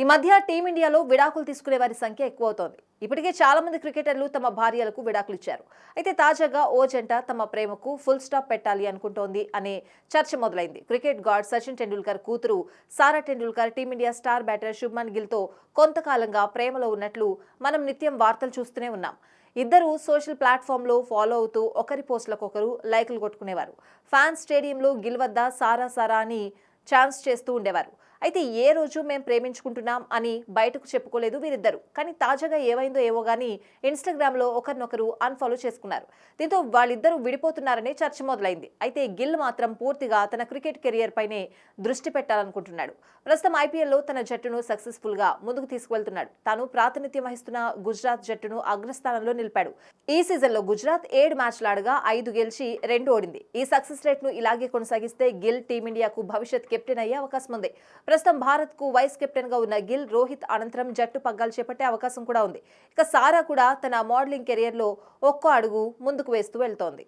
ఈ మధ్య టీమిండియాలో విడాకులు తీసుకునే వారి సంఖ్య ఎక్కువ అవుతోంది ఇప్పటికే చాలా మంది క్రికెటర్లు తమ భార్యలకు విడాకులు ఇచ్చారు. అయితే తాజాగా ఓ జంట తమ ప్రేమకు ఫుల్ స్టాప్ పెట్టాలి అనుకుంటోంది అనే చర్చ మొదలైంది. క్రికెట్ గాడ్ సచిన్ టెండూల్కర్ కూతురు Sara Tendulkar team India star batter Shubman గిల్తో కొంతకాలంగా ప్రేమలో ఉన్నట్లు మనం నిత్యం వార్తలు చూస్తూనే ఉన్నాం. ఇద్దరు సోషల్ ప్లాట్ఫామ్లో ఫాలో అవుతూ ఒకరి పోస్టులకొకరు లైకులు కొట్టుకునేవారు. ఫ్యాన్స్ స్టేడియంలో గిల్ వద్ద సారా సారా అని ఛాన్స్ చేస్తూ ఉండేవారు. అయితే ఏ రోజు మేము ప్రేమించుకుంటున్నాం అని బయటకు చెప్పుకోలేదు వీరిద్దరు. కానీ తాజాగా ఏమైందో ఏవో కానీ ఇన్స్టాగ్రామ్లో ఒకరినొకరు అన్ఫాలో చేసుకున్నారు. దీంతో వాళ్ళిద్దరూ విడిపోతున్నారనే చర్చ మొదలైంది. అయితే గిల్ మాత్రం పూర్తిగా తన క్రికెట్ కెరియర్ పైనే దృష్టి పెట్టాలనుకుంటున్నాడు. ప్రస్తుతం ఐపీఎల్లో తన జట్టును సక్సెస్ఫుల్గా ముందుకు తీసుకువెళ్తున్నాడు. తాను ప్రాతినిధ్యం వహిస్తున్న గుజరాత్ జట్టును అగ్రస్థానంలో నిలిపాడు. ఈ సీజన్లో గుజరాత్ ఏడు మ్యాచ్లు ఆడగా ఐదు గెలిచి రెండు ఓడింది. ఈ సక్సెస్ రేట్ను ఇలాగే కొనసాగిస్తే గిల్ టీమిండియాకు భవిష్యత్ కెప్టెన్ అయ్యే అవకాశం ఉంది ప్రస్తుతం భారత్కు వైస్ కెప్టెన్గా ఉన్న గిల్ రోహిత్ అనంతరం జట్టు పగ్గాలు చేపట్టే అవకాశం కూడా ఉంది. ఇక సారా కూడా తన మోడలింగ్ కెరియర్లో ఒక్కో అడుగు ముందుకు వేస్తూ వెళ్తోంది.